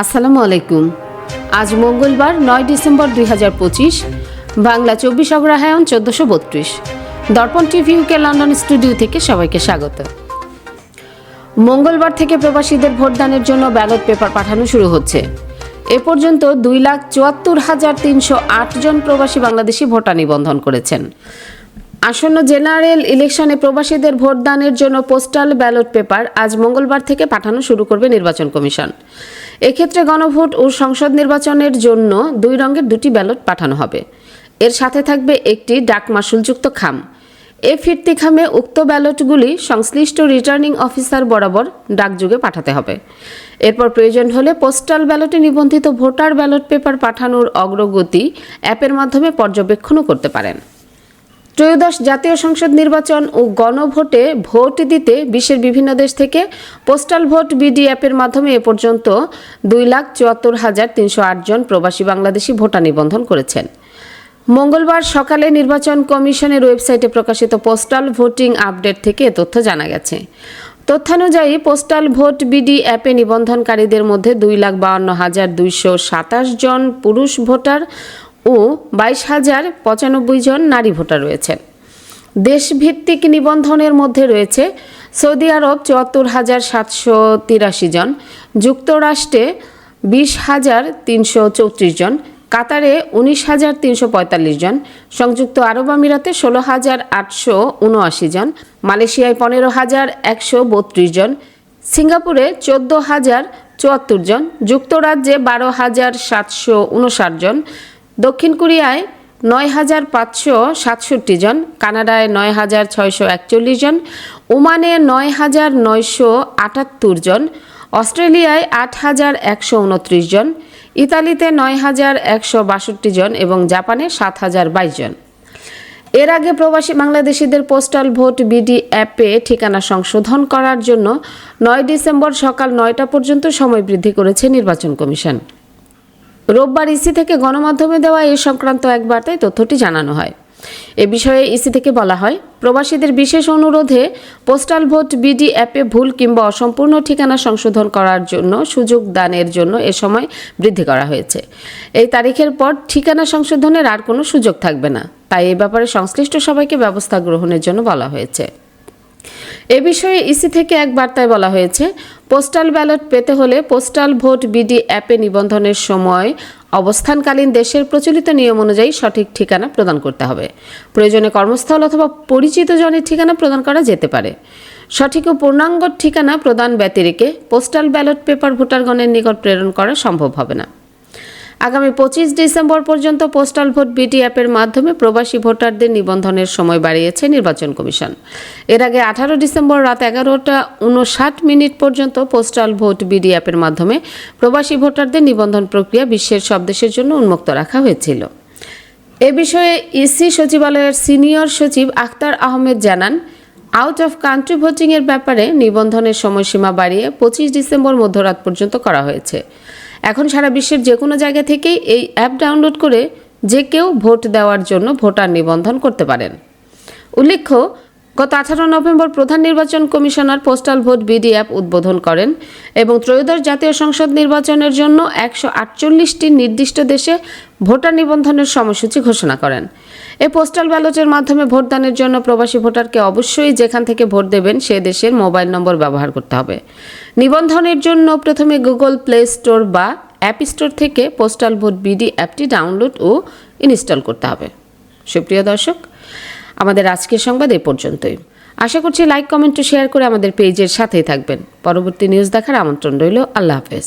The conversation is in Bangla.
আসসালামু আলাইকুম। আজ মঙ্গলবার নয় ডিসেম্বর দুই হাজার পঁচিশ, বাংলা চব্বিশ অগ্রহায়ণ চোদ্দশো বত্রিশ। দর্পণ টিভি ইউকে লন্ডন স্টুডিও থেকে সবাইকে স্বাগত। মঙ্গলবার থেকে প্রবাসীদের ভোটদানের জন্য ব্যালট পেপার পাঠানো শুরু হচ্ছে। এ পর্যন্ত দুই লাখ চুয়াত্তর হাজার তিনশো আট জন প্রবাসী বাংলাদেশি ভোটার নিবন্ধন করেছেন। আসন্ন জেনারেল ইলেকশনে প্রবাসীদের ভোটদানের জন্য পোস্টাল ব্যালট পেপার আজ মঙ্গলবার থেকে পাঠানো শুরু করবে নির্বাচন কমিশন। এক্ষেত্রে গণভোট ও সংসদ নির্বাচনের জন্য দুই রঙের দুটি ব্যালট পাঠানো হবে। এর সাথে থাকবে একটি ডাক মাসুলযুক্ত খাম। এ ফিরতি খামে উক্ত ব্যালটগুলি সংশ্লিষ্ট রিটার্নিং অফিসার বরাবর ডাকযোগে পাঠাতে হবে। এরপর প্রয়োজন হলে পোস্টাল ব্যালটে নিবন্ধিত ভোটার ব্যালট পেপার পাঠানোর অগ্রগতি অ্যাপের মাধ্যমে পর্যবেক্ষণও করতে পারেন। ত্রয়োদশ জাতীয় সংসদ নির্বাচন ও গণভোটে ভোট দিতে বিশ্বের বিভিন্ন দেশ থেকে পোস্টাল ভোট বিডি অ্যাপের মাধ্যমে এ পর্যন্ত দুই লাখ চুয়াত্তর হাজার তিনশো জন প্রবাসী বাংলাদেশি ভোটার নিবন্ধন করেছেন। মঙ্গলবার সকালে নির্বাচন কমিশনের ওয়েবসাইটে প্রকাশিত পোস্টাল ভোটিং আপডেট থেকে এ তথ্য জানা গেছে। তথ্যানুযায়ী পোস্টাল ভোট বিডি অ্যাপে নিবন্ধনকারীদের মধ্যে দুই লাখ বাউন্ন হাজার দুইশো সাতাশ জন পুরুষ ভোটার ও বাইশ হাজার পঁচানব্বই জন নারী ভোটার রয়েছেন। দেশভিত্তিক নিবন্ধনের মধ্যে রয়েছে সৌদি আরব চুয়াত্তর হাজার সাতশো তিরাশি জন, যুক্তরাষ্ট্রে বিশ হাজার তিনশো চৌত্রিশ জন, কাতারে উনিশ হাজার তিনশো পঁয়তাল্লিশ জন, সংযুক্ত আরব আমিরাতে ষোলো হাজার আটশো উনআশি জন, মালয়েশিয়ায় পনেরো হাজার একশো বত্রিশ জন, সিঙ্গাপুরে চোদ্দ হাজার চুয়াত্তর জন, যুক্তরাজ্যে বারো হাজার সাতশো উনষাট জন দক্ষিণ কোরিয়ায় নয় হাজার পাঁচশো সাতষট্টি জন, কানাডায় নয় হাজার ছয়শো একচল্লিশ জন, ওমানে নয় হাজার নয়শো আটাত্তর জন, অস্ট্রেলিয়ায় আট হাজার একশো উনত্রিশ জন, ইতালিতে নয় হাজার একশো বাষট্টি জন এবং জাপানে সাত হাজার বাইশ জন। এর আগে প্রবাসী বাংলাদেশিদের পোস্টাল ভোট বিডি অ্যাপে ঠিকানা সংশোধন করার জন্য নয় ডিসেম্বর সকাল নয়টা পর্যন্ত সময় বৃদ্ধি করেছে নির্বাচন কমিশন। রোববার ইসি থেকে গণমাধ্যমে দেওয়া এ সংক্রান্ত এক বার্তায় তথ্যটি জানানো হয়। এ বিষয়ে ইসি থেকে বলা হয়, প্রবাসীদের বিশেষ অনুরোধে পোস্টাল ভোট বিডি অ্যাপে ভুল কিংবা অসম্পূর্ণ ঠিকানা সংশোধন করার জন্য সুযোগ দানের জন্য এ সময় বৃদ্ধি করা হয়েছে। এই তারিখের পর ঠিকানা সংশোধনের আর কোনো সুযোগ থাকবে না। তাই এ ব্যাপারে সংশ্লিষ্ট সবাইকে ব্যবস্থা গ্রহণের জন্য বলা হয়েছে। এ বিষয়ে ইসি থেকে এক বার্তায় বলা হয়েছে, পোস্টাল ব্যালট পেতে হলে পোস্টাল ভোট বিডি অ্যাপে নিবন্ধনের সময় অবস্থানকালীন দেশের প্রচলিত নিয়ম অনুযায়ী সঠিক ঠিকানা প্রদান করতে হবে। প্রয়োজনে কর্মস্থল অথবা পরিচিত জনের ঠিকানা প্রদান করা যেতে পারে। সঠিক ও পূর্ণাঙ্গ ঠিকানা প্রদান ব্যতিরেকে পোস্টাল ব্যালট পেপার ভোটারগণের নিকট প্রেরণ করা সম্ভব হবে না। আগামী পঁচিশ ডিসেম্বর পর্যন্ত পোস্টাল ভোট বিটি অ্যাপের মাধ্যমে প্রবাসী ভোটারদের নিবন্ধনের সময় বাড়িয়েছে নির্বাচন কমিশন। এর আগে আঠারো ডিসেম্বর রাত এগারোটা উনষাট মিনিট পর্যন্ত পোস্টাল ভোট বিডি অ্যাপের মাধ্যমে প্রবাসী ভোটারদের নিবন্ধন প্রক্রিয়া বিশ্বের সব দেশের জন্য উন্মুক্ত রাখা হয়েছিল। এ বিষয়ে ইসি সচিবালয়ের সিনিয়র সচিব আখতার আহমেদ জানান, আউট অফ কান্ট্রি ভোটিংয়ের ব্যাপারে নিবন্ধনের সময়সীমা বাড়িয়ে পঁচিশ ডিসেম্বর মধ্যরাত পর্যন্ত করা হয়েছে। এখন সারা বিশ্বের যে কোনো জায়গা থেকেই এই অ্যাপ ডাউনলোড করে যে কেউ ভোট দেওয়ার জন্য ভোটার নিবন্ধন করতে পারেন। উল্লেখ্য, গত আঠারো নভেম্বর প্রধান নির্বাচন commissioner postal vote BD app উদ্বোধন করেন এবং ত্রয়োদশ জাতীয় সংসদ নির্বাচনের জন্য একশো আটচল্লিশটি নির্দিষ্ট দেশে ভোটার নিবন্ধনের সময়সূচি ঘোষণা করেন। এই পোস্টাল ব্যালটের মাধ্যমে ভোটদানের জন্য প্রবাসী ভোটারকে অবশ্যই যেখান থেকে ভোট দেবেন সে দেশের মোবাইল নম্বর ব্যবহার করতে হবে। নিবন্ধনের জন্য প্রথমে গুগল প্লে স্টোর বা অ্যাপ স্টোর থেকে পোস্টাল ভোট বিডি অ্যাপটি ডাউনলোড ও ইনস্টল করতে হবে। সুপ্রিয় দর্শক, আমাদের আজকের সংবাদ এ পর্যন্তই। আশা করছি লাইক কমেন্ট ও শেয়ার করে আমাদের পেজের সাথেই থাকবেন। পরবর্তী নিউজ দেখার আমন্ত্রণ রইল। আল্লাহ হাফেজ।